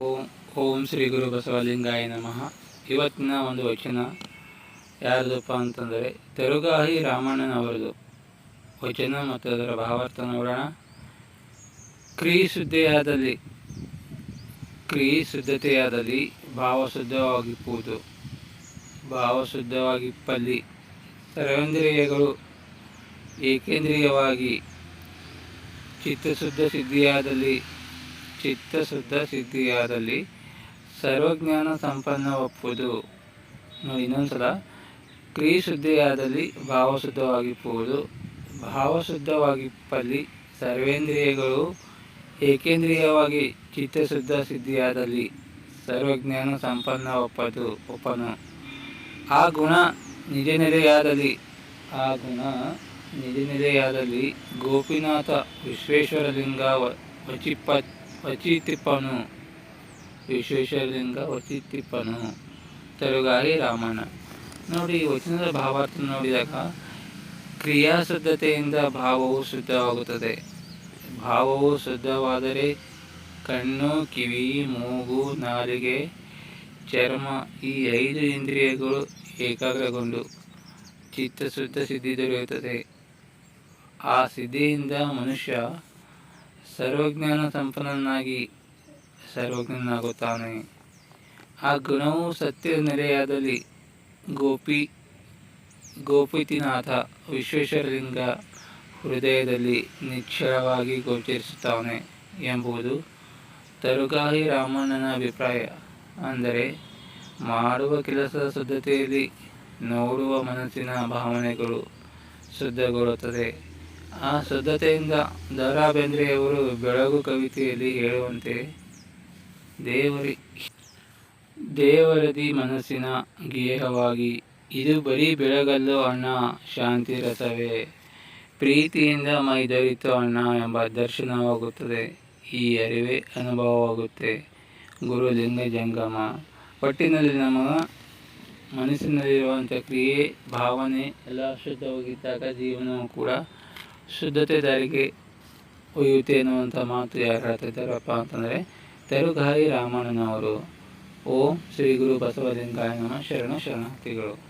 ಓಂ ಓಂ ಶ್ರೀ ಗುರು ಬಸವಲಿಂಗಾಯ ನಮಃ. ಇವತ್ತಿನ ಒಂದು ವಚನ ಯಾರದಪ್ಪ ಅಂತಂದರೆ, ತೆರುಗಾಹಿ ರಾಮಣ್ಣನವರದು. ವಚನ ಮತ್ತು ಅದರ ಭಾವಾರ್ಥ ನೋಡೋಣ. ಕ್ರೀ ಶುದ್ಧಿಯಾದಲ್ಲಿ ಕ್ರೀ ಶುದ್ಧತೆಯಾದಲ್ಲಿ ಭಾವಶುದ್ಧವಾಗಿಪ್ಪುವುದು ಭಾವಶುದ್ಧವಾಗಿಪ್ಪಲ್ಲಿ ಭಾವ ಶುದ್ಧವಾಗಿಪ್ಪಲ್ಲಿ ಸರ್ವೇಂದ್ರಿಯಗಳು ಏಕೇಂದ್ರಿಯವಾಗಿ ಚಿತ್ತಶುದ್ಧ ಸಿದ್ಧಿಯಾದಲ್ಲಿ ಚಿತ್ತಶುದ್ಧ ಸಿದ್ಧಿಯಾದಲ್ಲಿ ಸರ್ವಜ್ಞಾನ ಸಂಪನ್ನ ಒಪ್ಪುವುದು. ಇನ್ನೊಂದ್ಸಲ. ಕ್ರಿಯೆ ಶುದ್ಧಿಯಾದಲ್ಲಿ ಭಾವಶುದ್ಧವಾಗಿಪ್ಪುವುದು ಭಾವಶುದ್ಧವಾಗಿಪ್ಪಲ್ಲಿ ಸರ್ವೇಂದ್ರಿಯಗಳು ಏಕೇಂದ್ರಿಯವಾಗಿ ಚಿತ್ತಶುದ್ಧ ಸಿದ್ಧಿಯಾದಲ್ಲಿ ಸರ್ವಜ್ಞಾನ ಸಂಪನ್ನ ಒಪ್ಪದು, ಒಪ್ಪನು. ಆ ಗುಣ ನಿಜ ನೆಲೆಯಾದಲ್ಲಿ ಆ ಗುಣ ನಿಜ ನೆಲೆಯಾದಲ್ಲಿ ಗೋಪಿನಾಥ ವಿಶ್ವೇಶ್ವರಲಿಂಗ ವ- ವಚಿಪ ವಚಿತಿಪ್ಪನು ವಿಶ್ವೇಶ್ವರಲಿಂಗ ವಚಿತಿಪ್ಪನು ತರುಗಾರಿ ರಾಮಣ್ಣ. ನೋಡಿ ವಚನದ ಭಾವಾರ್ಥ ನೋಡಿದಾಗ ಕ್ರಿಯಾಶುದ್ಧತೆಯಿಂದ ಭಾವವು ಶುದ್ಧವಾಗುತ್ತದೆ. ಭಾವವು ಶುದ್ಧವಾದರೆ ಕಣ್ಣು, ಕಿವಿ, ಮೂಗು, ನಾಲಿಗೆ, ಚರ್ಮ ಈ ಐದು ಇಂದ್ರಿಯಗಳು ಏಕಾಗ್ರಗೊಂಡು ಚಿತ್ತಶುದ್ಧ ಸಿದ್ಧಿ ದೊರೆಯುತ್ತದೆ. ಆ ಸಿದ್ಧಿಯಿಂದ ಮನುಷ್ಯ ಸರ್ವಜ್ಞಾನ ಸಂಪನ್ನನಾಗಿ ಸರ್ವಜ್ಞನಾಗುತ್ತಾನೆ. ಆ ಗುಣವು ಸತ್ಯ ನೆರೆಯಾದಲ್ಲಿ ಗೋಪಿ, ಗೋಪಿತಿನಾಥ ವಿಶ್ವೇಶ್ವರಲಿಂಗ ಹೃದಯದಲ್ಲಿ ನಿಶ್ಚಳವಾಗಿ ಗೋಚರಿಸುತ್ತಾನೆ ಎಂಬುದು ತರುಗಾಹಿ ರಾಮಣ್ಣನ ಅಭಿಪ್ರಾಯ. ಅಂದರೆ, ಮಾಡುವ ಕೆಲಸದ ಶುದ್ಧತೆಯಲ್ಲಿ ನೋಡುವ ಮನಸ್ಸಿನ ಭಾವನೆಗಳು ಶುದ್ಧಗೊಳ್ಳುತ್ತದೆ. ಆ ಶುದ್ಧತೆಯಿಂದ ದರಾ ಬೇಂದ್ರೆಯವರು ಬೆಳಗು ಕವಿತೆಯಲ್ಲಿ ಹೇಳುವಂತೆ, ದೇವರಿ, ದೇವರದಿ ಮನಸ್ಸಿನ ಗೇಹವಾಗಿ, ಇದು ಬರೀ ಬೆಳಗಲ್ಲು ಅಣ್ಣ ಶಾಂತಿ ರಸವೇ. ಪ್ರೀತಿಯಿಂದ ಮೈದರಿತು ಅಣ್ಣ ಎಂಬ ದರ್ಶನವಾಗುತ್ತದೆ. ಈ ಅರಿವೆ ಅನುಭವವಾಗುತ್ತೆ. ಗುರು ಲಿಂಗ ಜಂಗಮ. ಒಟ್ಟಿನಲ್ಲಿ ನಮ್ಮ ಮನಸ್ಸಿನಲ್ಲಿರುವಂಥ ಕ್ರಿಯೆ, ಭಾವನೆ ಎಲ್ಲ ಶುದ್ಧವಾಗಿದ್ದಾಗ ಜೀವನವು ಕೂಡ ಶುದ್ಧತೆ ದಾರಿಗೆ ಒಯ್ಯುತ್ತೆ ಎನ್ನುವಂಥ ಮಾತು ಯಾರು ಹೇಳ್ತಿದ್ದಾರಪ್ಪ ಅಂತಂದರೆ ತೆಲುಗಾಯಿ ರಾಮಣ್ಣನವರು ಓಂ ಶ್ರೀ ಗುರು ಬಸವಲಿಂಗಾಯ ನಮ ಶರಣ ಶರಣಾರ್ಥಿಗಳು.